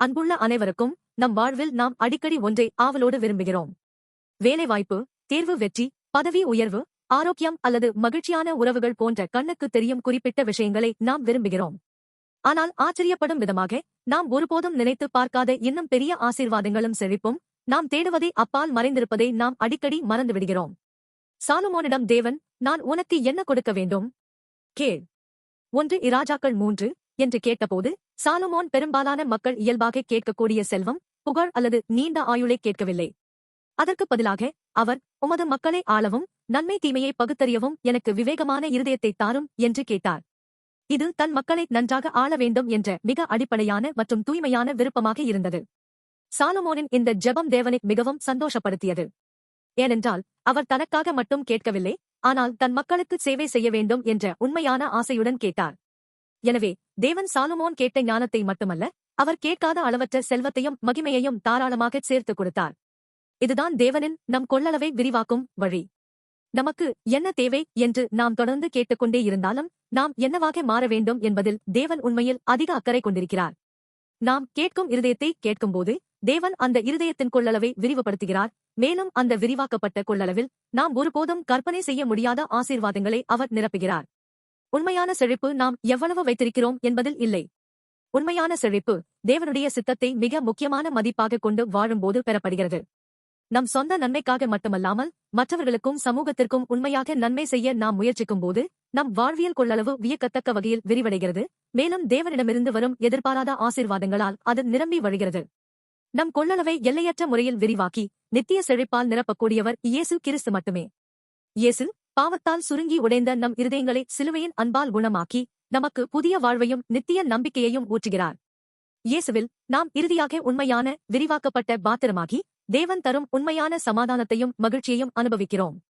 அன்புள்ள அனைவருக்கும் நம் வாழ்வில் நாம் அடிக்கடி ஒன்றை ஆவலோடு விரும்புகிறோம். வேலைவாய்ப்பு தேர்வு வெற்றி பதவி உயர்வு ஆரோக்கியம் அல்லது மகிழ்ச்சியான உறவுகள் போன்ற கண்ணுக்கு தெரியும் குறிப்பிட்ட விஷயங்களை நாம் விரும்புகிறோம். ஆனால் ஆச்சரியப்படும் விதமாக நாம் ஒருபோதும் நினைத்து பார்க்காத இன்னும் பெரிய ஆசீர்வாதங்களும் செழிப்பும் நாம் தேடுவதை அப்பால் மறைந்திருப்பதை நாம் அடிக்கடி மறந்து விடுகிறோம் சாலுமோனிடம் தேவன் நான் உனக்கு என்ன கொடுக்க வேண்டும்? கேள். ஒன்று இராஜாக்கள் மூன்று என்று கேட்டபோது சாலுமோன் பெரும்பாலான மக்கள் இயல்பாக கேட்கக்கூடிய செல்வம் புகழ் அல்லது நீண்ட ஆயுளை கேட்கவில்லை. அதற்கு பதிலாக அவர் உமது மக்களை ஆளவும் நன்மை தீமையை பகுத்தறியவும் எனக்கு விவேகமான இருதயத்தை தாரும் என்று கேட்டார். இது தன் மக்களை நன்றாக ஆள வேண்டும் என்ற மிக அடிப்படையான மற்றும் தூய்மையான விருப்பமாக இருந்தது. சாலமோனின் இந்த ஜெபம் தேவனை மிகவும் சந்தோஷப்படுத்தியது. ஏனென்றால் அவர் தனக்காக மட்டும் கேட்கவில்லை ஆனால் தன் மக்களுக்கு சேவை செய்ய வேண்டும் என்ற உண்மையான ஆசையுடன் கேட்டார். எனவே தேவன் சாலுமோன் கேட்ட ஞானத்தை மட்டுமல்ல அவர் கேட்காத அளவற்ற செல்வத்தையும் மகிமையையும் தாராளமாகச் சேர்த்துக் கொடுத்தார். இதுதான் தேவனின் நம் கொள்ளளவை விரிவாக்கும் வழி. நமக்கு என்ன தேவை என்று நாம் தொடர்ந்து கேட்டுக்கொண்டே இருந்தாலும் நாம் என்னவாக மாற வேண்டும் என்பதில் தேவன் உண்மையில் அதிக அக்கறை கொண்டிருக்கிறார். நாம் கேட்கும் இருதயத்தை கேட்கும்போது தேவன் அந்த இருதயத்தின் கொள்ளளவை விரிவுபடுத்துகிறார். மேலும் அந்த விரிவாக்கப்பட்ட கொள்ளளவில் நாம் ஒருபோதும் கற்பனை செய்ய முடியாத ஆசீர்வாதங்களை அவர் நிரப்புகிறார். உண்மையான செழிப்பு நாம் எவ்வளவு வைத்திருக்கிறோம் என்பதில் இல்லை. உண்மையான செழிப்பு தேவனுடைய சித்தத்தை மிக முக்கியமான மதிப்பாக கொண்டு வாழும்போது பெறப்படுகிறது. நம் சொந்த நன்மைக்காக மட்டுமல்லாமல் மற்றவர்களுக்கும் சமூகத்திற்கும் உண்மையாக நன்மை செய்ய நாம் முயற்சிக்கும்போது நம் வாழ்வியல் கொள்ளளவு வியக்கத்தக்க வகையில் விரிவடைகிறது. மேலும் தேவனிடமிருந்து வரும் எதிர்பாராத ஆசீர்வாதங்களால் அது நிரம்பி வழிகிறது. நம் கொள்ளளவை எல்லையற்ற முறையில் விரிவாக்கி நித்திய செழிப்பால் நிரப்பக்கூடியவர் இயேசு கிறிஸ்து மட்டுமே. இயேசு பாவத்தால் சுருங்கி உடைந்த நம் இருதயங்களை சிலுவையின் அன்பால் குணமாக்கி நமக்கு புதிய வாழ்வையும் நித்திய நம்பிக்கையையும் ஊற்றுகிறார். இயேசுவில் நாம் இறுதியாக உண்மையான விரிவாக்கப்பட்ட பாத்திரமாகி தேவன் தரும் உண்மையான சமாதானத்தையும் மகிழ்ச்சியையும் அனுபவிக்கிறோம்.